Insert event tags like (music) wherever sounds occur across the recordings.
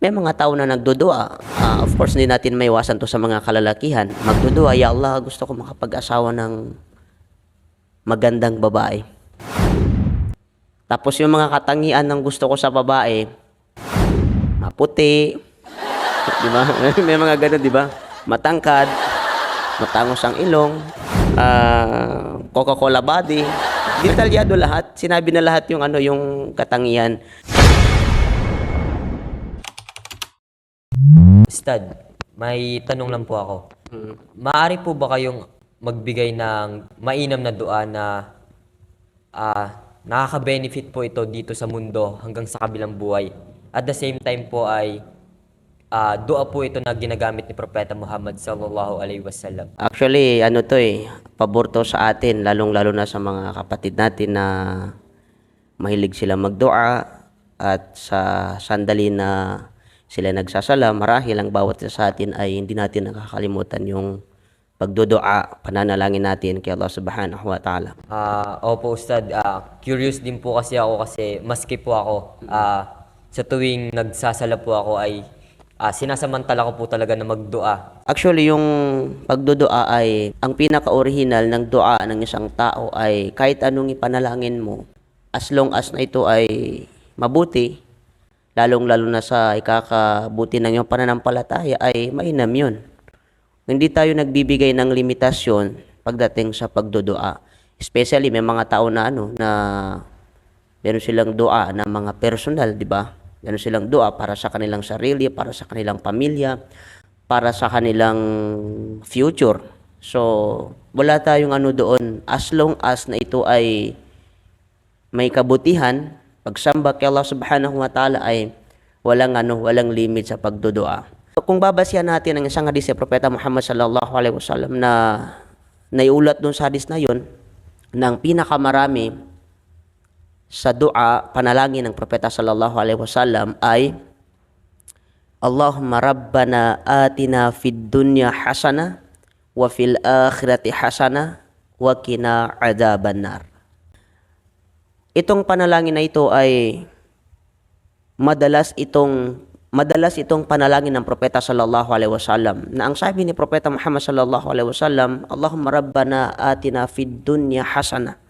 May mga tao na nagdudua. Ah, of course, hindi natin may iwasan to sa mga kalalakihan. Magdudua, Ya Allah, gusto ko makapag-asawa ng magandang babae. Tapos yung mga katangian ng gusto ko sa babae, maputi, di ba? (laughs) May mga ganun, di ba? Matangkad, matangos ang ilong, ah, Coca-Cola body. Detalyado lahat. Sinabi na lahat yung ano yung katangian. Ustad, may tanong lang po ako. Mm. Maaari po ba kayong magbigay ng mainam na dua na ah, nakaka-benefit po ito dito sa mundo hanggang sa kabilang buhay? At the same time po ay ah, dua po ito na ginagamit ni Propeta Muhammad sallallahu alaihi wasallam. Actually, ano to eh, pabor to sa atin, lalong-lalo na sa mga kapatid natin na mahilig sila magdua at sa sandali na sila nagsasala, marahil ang bawat isa sa atin ay hindi natin nakakalimutan yung pagdudua, pananalangin natin kay Allah subhanahu wa ta'ala. Ah, opo Ustad, Ah, curious din po kasi ako kasi maski po ako ah, sa tuwing nagsasala po ako ay ah, sinasamantala ko po talaga na magdua. Actually, yung pagdudua ay, ang pinaka-original ng dua ng isang tao ay kahit anong ipanalangin mo, as long as na ito ay mabuti, lalong-lalo na sa ikakabuti ng iyong pananampalataya, ay mainam yun. Hindi tayo nagbibigay ng limitasyon pagdating sa pagdudua. Especially may mga tao na ano na meron silang dua na mga personal, di ba? Meron silang dua para sa kanilang sarili, para sa kanilang pamilya, para sa kanilang future. So, wala tayong ano doon as long as na ito ay may kabutihan, pagsamba kay Allah Subhanahu wa Ta'ala ay walang ano, walang limit sa pagdudua. Kung babasyan natin ang isang hadis ni Propeta Muhammad sallallahu alaihi wasallam na naiulat doon sa hadis na yon ng pinakamarami sa dua, panalangin ng Propeta sallallahu alaihi wasallam ay Allahumma rabbana atina fid dunya hasana wa fil akhirati hasana wa qina adzaban nar. Itong panalangin na ito ay madalas itong madalas itong panalangin ng propeta sallallahu alaihi wasallam. Na ang sabi ni propeta Muhammad sallallahu alaihi wasallam Allahumma rabbana atina fid dunya hasana.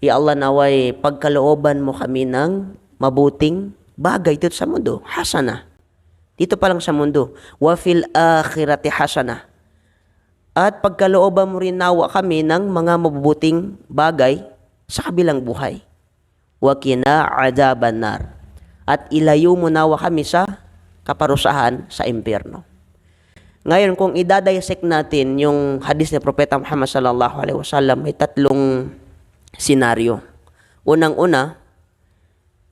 Ya Allah naway pagkalooban mo kami ng mabuting bagay dito sa mundo hasana. Dito pa lang sa mundo. Wa fil akhirati hasana. At pagkalooban mo rin nawa kami ng mga mabubuting bagay sa kabilang buhay wa kina adaban nar at ilayo mo nawa kami sa kaparusahan sa impyerno. Ngayon, kung idadissect natin yung hadis ni Propeta Muhammad sallallahu alaihi wasallam, may tatlong senaryo. Unang-una,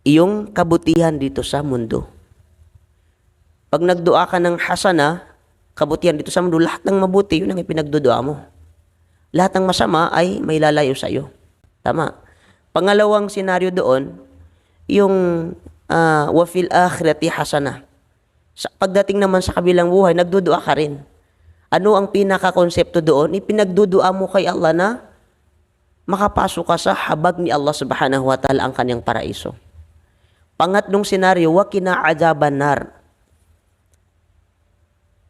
yung kabutihan dito sa mundo. Pag nagdua ka ng hasana, kabutihan dito sa mundo, lahat ng mabuti, yun ang ipinagdudua mo. Lahat ng masama ay may lalayo sa iyo. Tama. Pangalawang senaryo doon, yung uh, wafil akhirati hasana. Sa pagdating naman sa kabilang buhay, nagdudua ka rin. Ano ang pinaka-konsepto doon? Ipinagdudua mo kay Allah na makapasok ka sa habag ni Allah subhanahu wa ta'ala ang kanyang paraiso. Pangatlong senaryo, wakina azaban nar.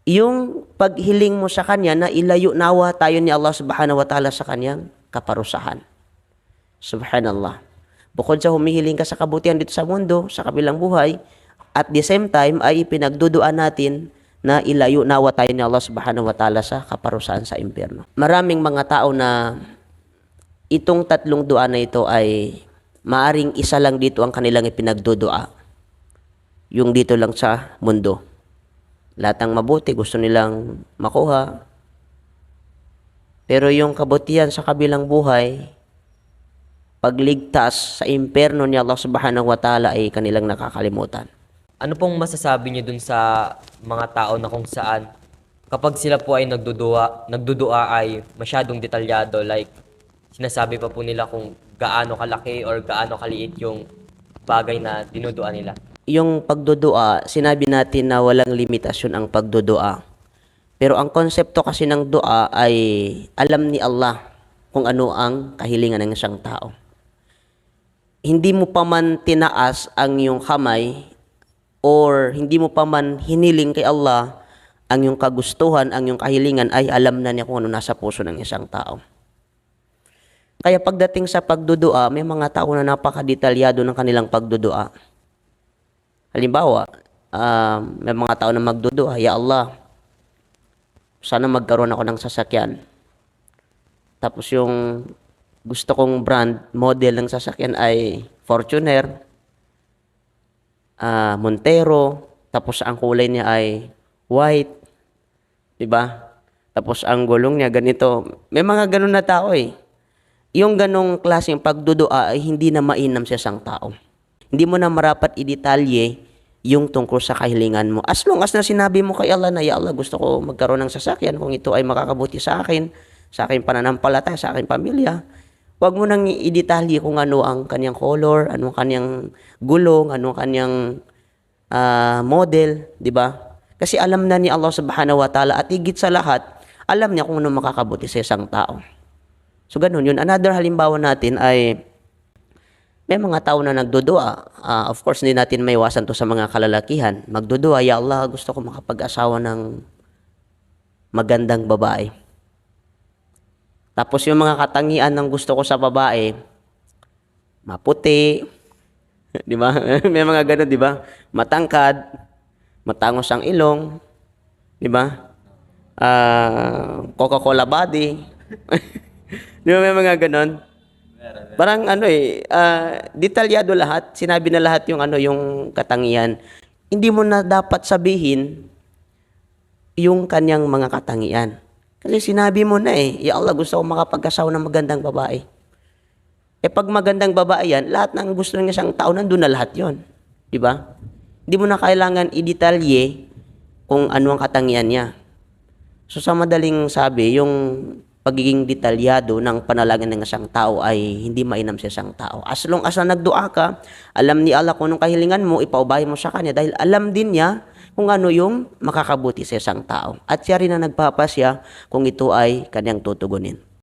Yung paghiling mo sa kanya na ilayo nawa tayo ni Allah subhanahu wa ta'ala sa kanyang kaparusahan. Subhanallah. Bukod sa humihiling ka sa kabutihan dito sa mundo, sa kabilang buhay, at the same time ay pinagduduan natin na ilayo nawa tayo ni Allah subhanahu wa ta'ala sa kaparusahan sa impyerno. Maraming mga tao na itong tatlong dua na ito ay maaring isa lang dito ang kanilang ipinagdudua. Yung dito lang sa mundo. Lahat ng mabuti gusto nilang makuha. Pero yung kabutihan sa kabilang buhay, pagligtas sa impyerno ni Allah subhanahu wa ta'ala ay kanilang nakakalimutan. Ano pong masasabi niyo dun sa mga tao na kung saan kapag sila po ay nagdudua, nagdudua ay masyadong detalyado like sinasabi pa po nila kung gaano kalaki or gaano kaliit yung bagay na dinudua nila. Yung pagdudua, sinabi natin na walang limitasyon ang pagdudua. Pero ang konsepto kasi ng dua ay alam ni Allah kung ano ang kahilingan ng isang tao. Hindi mo pa man tinaas ang iyong kamay or hindi mo pa man hiniling kay Allah ang yung kagustuhan, ang yung kahilingan ay alam na niya kung ano nasa puso ng isang tao. Kaya pagdating sa pagdudua, may mga tao na napakadetalyado ng kanilang pagdudua. Halimbawa, um, may mga tao na magdudua, Ya Allah, sana magkaroon ako ng sasakyan. Tapos yung gusto kong brand, model ng sasakyan ay Fortuner, ah, Montero, tapos ang kulay niya ay white, 'di ba? Tapos ang gulong niya ganito. May mga ganun na tao eh. Yung ganong klaseng pagdudua ay hindi na mainam sa isang tao. Hindi mo na marapat idetalye yung tungkol sa kahilingan mo. As long as na sinabi mo kay Allah na, Ya Allah, gusto ko magkaroon ng sasakyan kung ito ay makakabuti sa akin, sa aking pananampalataya, sa aking pamilya. Huwag mo nang idetalye kung ano ang kanyang color, ano ang kanyang gulong, ano ang kanyang ah, model, di ba? Kasi alam na ni Allah subhanahu wa ta'ala at higit sa lahat, alam niya kung ano makakabuti sa isang tao. So ganun yun. Another halimbawa natin ay may mga tao na nagdudua. Ah, of course, hindi natin may iwasan to sa mga kalalakihan. Magdudua, Ya Allah, gusto ko makapag-asawa ng magandang babae. Tapos yung mga katangian ng gusto ko sa babae, maputi, (laughs) di ba? (laughs) may mga ganun, di ba? Matangkad, matangos ang ilong, di ba? Ah, Coca-Cola body. (laughs) di ba may mga ganun? Parang ano eh, ah, detalyado lahat. Sinabi na lahat yung ano, yung katangian. Hindi mo na dapat sabihin yung kanyang mga katangian. Kasi sinabi mo na eh, Ya Allah, gusto ko makapag-asawa ng magandang babae. Eh pag magandang babae yan, lahat ng gusto ng isang tao, nandun na lahat yon, Di ba? Hindi mo na kailangan i-detalye kung ano ang katangian niya. So sa madaling sabi, yung pagiging detalyado ng panalangin ng isang tao ay hindi mainam sa isang tao. As long as na nagdua ka, alam ni Allah kung anong kahilingan mo, ipaubahay mo sa Kanya dahil alam din niya kung ano yung makakabuti sa isang tao. At siya rin na nagpapasya kung ito ay kanyang tutugunin.